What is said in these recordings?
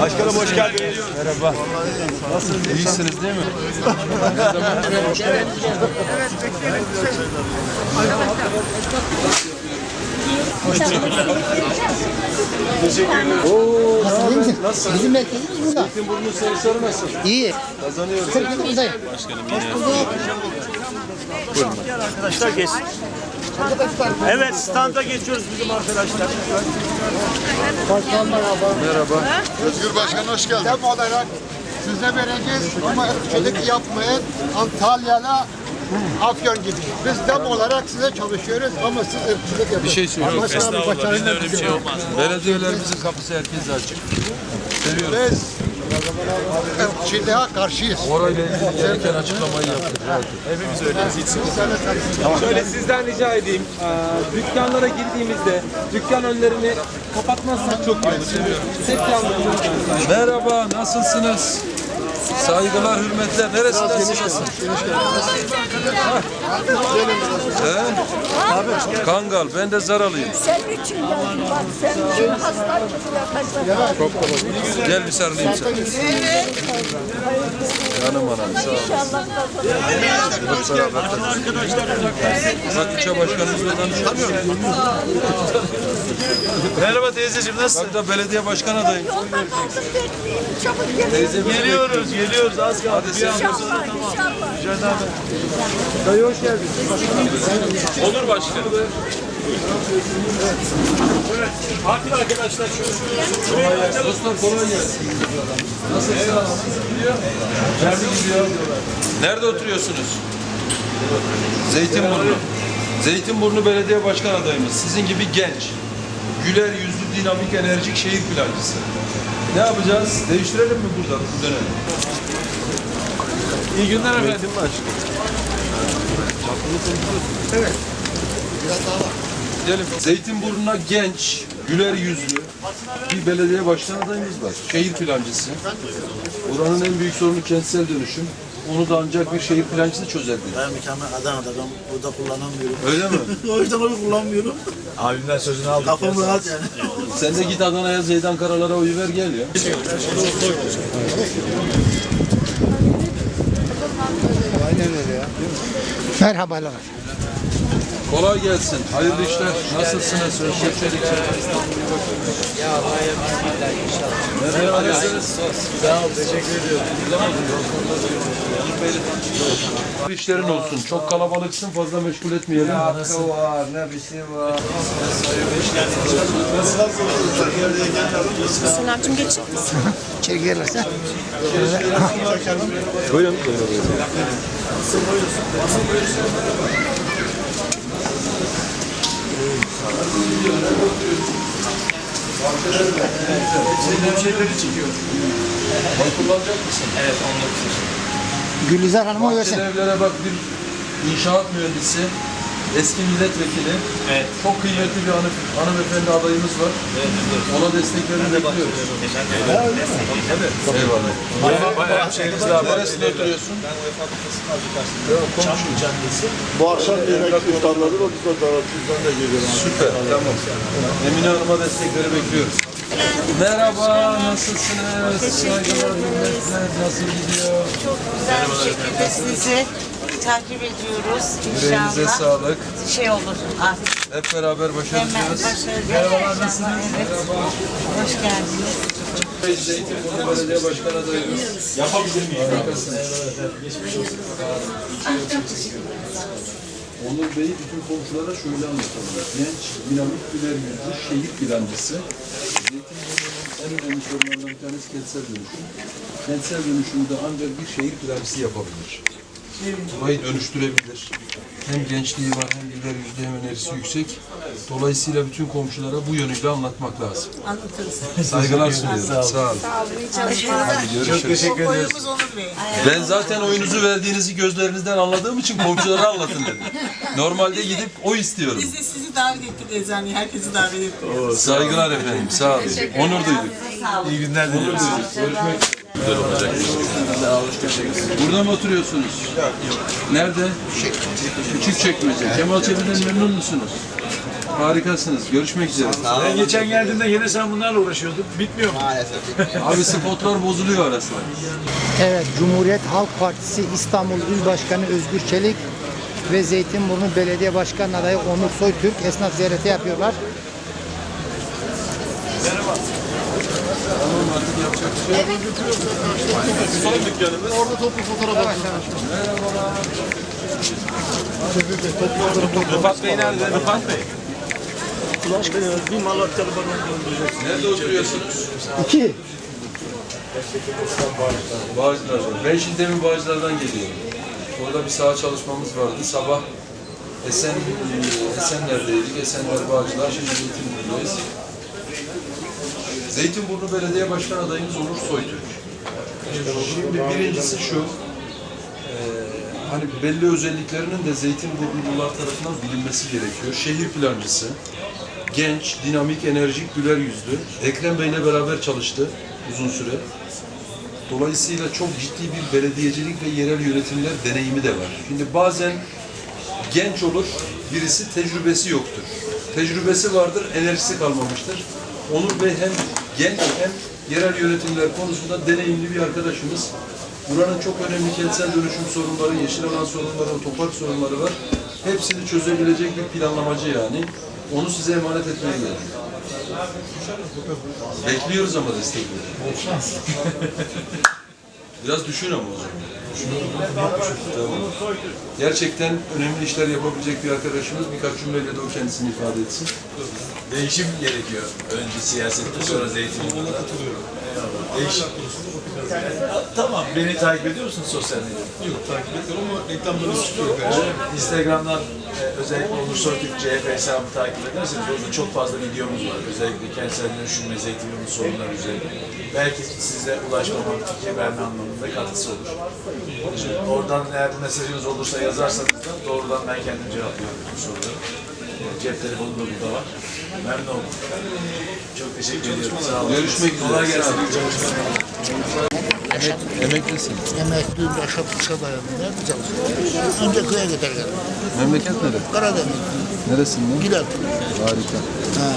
Başkanım hoş geldiniz. Merhaba. Nasılsınız? İyisiniz değil mi? Oo, Nasıl iyi misin? Bizim merkezimiz burada. Zeytinburnu sonuçları nasıl? İyi. Kazanıyoruz. 40 yıl buradayım. Arkadaşlar geç. Evet standa geçiyoruz bizim arkadaşlar. Merhaba. Özgür Başkan hoş geldin. Dem olarak size vereceğiz ama ırkçılık yapmayın. Antalya'la Afyon gibi. Biz dem olarak size çalışıyoruz ama siz ırkçılık yapıyorsunuz. Bir şey söylüyorum. Estağfurullah. Bizde öyle bir şey olmaz. Belediyelerimizin kapısı herkese açık. Seviyoruz. Biz ırkçılığa karşıyız. Orayla ilgili gereken açıklamayı yaptık. Şöyle sizden rica edeyim. Ee, dükkanlara girdiğimizde dükkan önlerini kapatmazsak çok iyi olur. Tek yalnız Merhaba, nasılsınız? Saygılar, hürmetler. Neresindensiniz? He? Kangal, ben de Zaralıyım. Sen için geldin bak sen için hasta yaklaşma. Gel bir sarılayım sana. Canım anam, sağ ol. İnşallah kazanır. Bak ilçe başkanımızla tanışıyoruz. Merhaba teyzeciğim nasılsın? Bak da belediye başkan adayım. Yoldan kaldım bekleyin. Çabuk gelin. Geliyoruz geliyoruz az kaldı. Bir an İnşallah inşallah. Olur başkanım. Artık arkadaşlar şöyle Dostlar kolay gelsin. Nasılsınız? Gidiyor. Nerede gidiyor? Nerede oturuyorsunuz? Zeytinburnu. Zeytinburnu Belediye Başkan adayımız. Sizin gibi genç, güler yüzlü, dinamik, enerjik şehir plancısı. Ne yapacağız? Değiştirelim mi burada bu dönemi? iyi günler efendim. Gidelim. Zeytinburnu'na genç, güler yüzlü bir belediye başkan adayımız var. Şehir plancısı. Oranın en büyük sorunu kentsel dönüşüm. Onu da ancak bir şehir plancısı çözer diyor. Ben mükemmel Adana'da ben burada kullanamıyorum. Öyle mi? o yüzden onu kullanmıyorum. Abimden sözünü aldık. Kafam rahat yani. Sen de git Adana'ya Zeydan Karalar'a oy ver gel ya. Merhabalar. Kolay gelsin. Hayırlı işler. Nasılsınız? Özgür Merhaba. Nasılsınız? Sağ ol teşekkür ediyorum. Hayırlı işlerin olsun. Çok kalabalıksın. Fazla meşgul etmeyelim. Sınavcım geçecek misin? İçeri girerlerse. Oy kullanacak mısın? Gülizar Hanım'a oy versin. Evlere bak bir inşaat mühendisi, eski milletvekili. Evet. Çok kıymetli bir hanım, hanımefendi adayımız var. Ona desteklerini bekliyoruz. Eyvallah. Bayağı şehrimiz daha var. Neresinde oturuyorsun? Çamlı Caddesi. Bu akşam yemek iftarları da biz de dağıtıyoruz. de geliyorum. Süper, tamam. Emine Hanım'a destekleri bekliyoruz. Merhaba, nasılsınız? Saygılar, hürmetler, nasıl gidiyor? Çok güzel bir şekilde sizi takip ediyoruz Yüreğinize inşallah. sağlık. Şey olur artık Hep beraber hemen başaracağız. başaracağız inşallah. Evet. Hoş geldiniz. Zeytinburnu Belediye Başkan adayımız. Yapabilir miyim? Onur Bey'i bütün komşulara şöyle anlatalım. Genç, dinamik, güler yüzlü şehir plancısı. Zeytinburnu'nun en önemli sorunlarından bir tanesi kentsel dönüşüm. Kentsel dönüşümde ancak bir şehir plancısı yapabilir. Burayı dönüştürebilir. Hem gençliği var hem güler yüzlü hem enerjisi yüksek. Dolayısıyla bütün komşulara bu yönüyle anlatmak lazım. Anlatırız. Saygılar sunuyorum. Sağ olun. Hadi görüşürüz. Teşekkür ediyoruz. Oyumuz Onur Bey. Ben zaten oyunuzu verdiğinizi gözlerinizden anladığım için komşulara anlatın dedim. Normalde gidip o istiyorum. Biz de sizi davet ettik eczaneye. Herkesi davet ettik. Saygılar efendim. Sağ olun. Onur duyduk. İyi günler diliyoruz. Görüşmek Güzel olacak. Burada mı oturuyorsunuz? Nerede? Küçük çekmece. Kemal Çebi'den memnun musunuz? Harikasınız. Görüşmek üzere. Ben geçen geldiğimde yine sen bunlarla uğraşıyordun. Bitmiyor mu? Abi spotlar bozuluyor ara sıra. Evet, Cumhuriyet Halk Partisi İstanbul İl Başkanı Özgür Çelik ve Zeytinburnu Belediye Başkan adayı Onur Soytürk esnaf ziyareti yapıyorlar. Rıfat Bey nerede? Rıfat Bey. Nerede oturuyorsunuz? İki. Bağcılar'da. Ben şimdi demin Bağcılar'dan geliyorum. Orada bir saha çalışmamız vardı. Sabah Esen, Esenler'deydik. Esenler Bağcılar. Şimdi Zeytinburnu'dayız. Zeytinburnu Belediye Başkan adayımız Onur Soytürk. Şimdi birincisi şu. eee, hani belli özelliklerinin de Zeytinburnulular tarafından bilinmesi gerekiyor. Şehir plancısı, genç, dinamik, enerjik, güler yüzlü. Ekrem Bey'le beraber çalıştı uzun süre. Dolayısıyla çok ciddi bir belediyecilik ve yerel yönetimler deneyimi de var. Şimdi bazen genç olur, birisi tecrübesi yoktur. Tecrübesi vardır, enerjisi kalmamıştır. Onur Bey hem genç hem yerel yönetimler konusunda deneyimli bir arkadaşımız. Buranın çok önemli kentsel dönüşüm sorunları, yeşil alan sorunları, otopark sorunları var. Hepsini çözebilecek bir planlamacı yani. Onu size emanet etmeye geldim. Bekliyoruz ama destekleri. Biraz düşün ama o zaman. Tamam. Gerçekten önemli işler yapabilecek bir arkadaşımız. Birkaç cümleyle de o kendisini ifade etsin. Değişim gerekiyor. Önce siyasette sonra zeytinburnu'da. Değişim. Tamam. Beni takip ediyor musun sosyal medyada? Yok takip ediyorum ama reklamları çıkıyor kardeşim. Instagram'dan e, özellikle Onur Soytürk CHP hesabı takip ederseniz orada çok fazla videomuz var. Özellikle kentsel dönüşüm ve zeytinburnu sorunları üzerine. Belki size ulaşmama, fikir verme anlamında katkısı olur. Şimdi oradan eğer mesajınız olursa yazarsanız da doğrudan ben kendim cevaplıyorum bu soruları. Cep telefonu da burada var. Memnun oldum. Çok teşekkür ediyorum. Sağ olun. Görüşmek üzere. Kolay gelsin. Emeklisin. Emekliyim yaşam kısa dayandı. Nerede çalışıyorsun? Önce köye giderken. Memleket nere? Karadeniz, Neresinden? Gilat. Harika. Ha.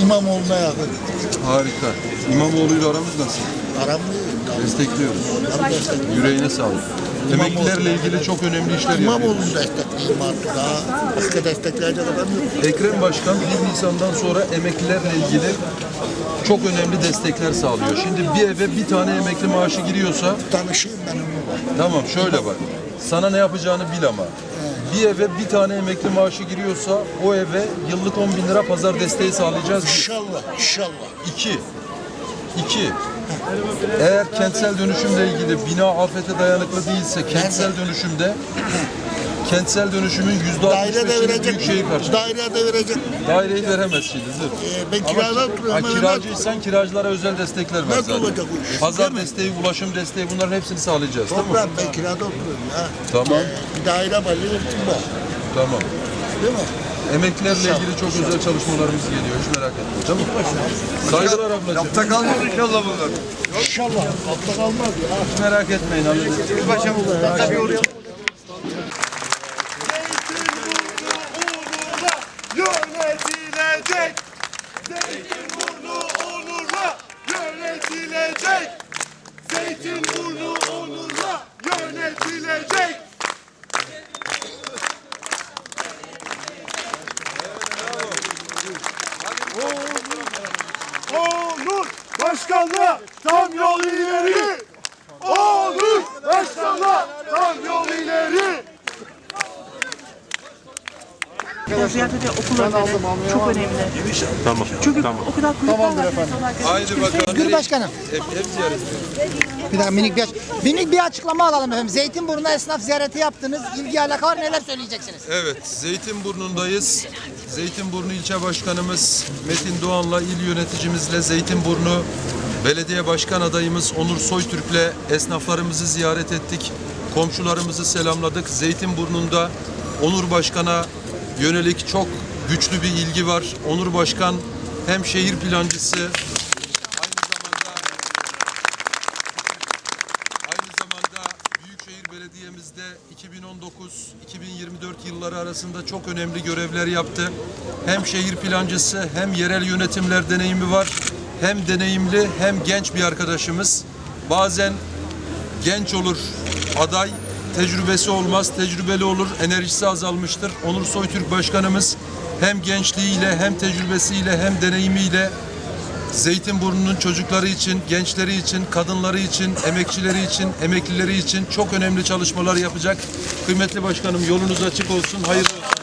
İmamoğlu'na yakın. Harika. İmamoğlu'yla aramız nasıl? Aram mı? Destekliyoruz. Yüreğine sağlık. Emeklilerle ilgili çok önemli işler yapıyoruz. İmamoğlu'nu destekleyeyim artık daha. Başka destekleyecek adam yok. Ekrem Başkan 1 Nisan'dan sonra emeklilerle ilgili çok önemli destekler sağlıyor. Şimdi bir eve bir tane emekli maaşı giriyorsa Tanışayım ben onunla. tamam şöyle bak. Sana ne yapacağını bil ama. Bir eve bir tane emekli maaşı giriyorsa o eve yıllık 10 bin lira pazar desteği sağlayacağız. İnşallah, inşallah. İki. İki. Eğer kentsel dönüşümle ilgili bina afete dayanıklı değilse kentsel dönüşümde kentsel dönüşümün yüzde Daire de 65'ini verecek. karşılıyor. Daire de verecek. Daireyi veremez şimdi zır. Ee, ben Ama kirada ha, oturuyorum. ben kiracıysan kiracılara özel destekler var Nasıl zaten. olacak bu iş? Pazar Değil mi? desteği, ulaşım desteği bunların hepsini sağlayacağız. Tamam? Toprağım ben kirada oturuyorum ya. Tamam. Ee, bir daire var, yurtum var. Tamam. Değil mi? Emeklilerle ilgili çok özel çalışmalarımız geliyor. Hiç merak etme. Tamam. Saygılar ablacığım. Yapta kalmaz inşallah bunlar. İnşallah. Altta kalmaz ya. Hiç merak etmeyin. halledeceğiz. yönetilecek. Zeytinburnu onurla yönetilecek. Zeytinburnu onurla yönetilecek. Onur tam yol ileri. Onur başkanla tam yol ileri. Ziyarete de okul önleri çok önemli. Tamam. Çünkü o kadar kulüpler var. Haydi bakalım. Özgür Başkanım. Ev, ev ziyareti. Bir dakika minik bir, minik bir açıklama alalım efendim. Zeytinburnu esnaf ziyareti yaptınız. İlgi alaka var neler söyleyeceksiniz? Evet, Zeytinburnu'ndayız. Zeytinburnu ilçe başkanımız Metin Doğan'la il yöneticimizle Zeytinburnu belediye başkan adayımız Onur Soytürk'le esnaflarımızı ziyaret ettik. Komşularımızı selamladık. Zeytinburnu'nda Onur Başkan'a yönelik çok güçlü bir ilgi var. Onur Başkan hem şehir plancısı aynı zamanda aynı zamanda Büyükşehir Belediye'mizde 2019-2024 yılları arasında çok önemli görevler yaptı. Hem şehir plancısı hem yerel yönetimler deneyimi var. Hem deneyimli hem genç bir arkadaşımız. Bazen genç olur aday, tecrübesi olmaz, tecrübeli olur, enerjisi azalmıştır. Onur Soytürk Başkanımız hem gençliğiyle hem tecrübesiyle hem deneyimiyle Zeytinburnu'nun çocukları için, gençleri için, kadınları için, emekçileri için, emeklileri için çok önemli çalışmalar yapacak. Kıymetli başkanım yolunuz açık olsun, hayırlı olsun.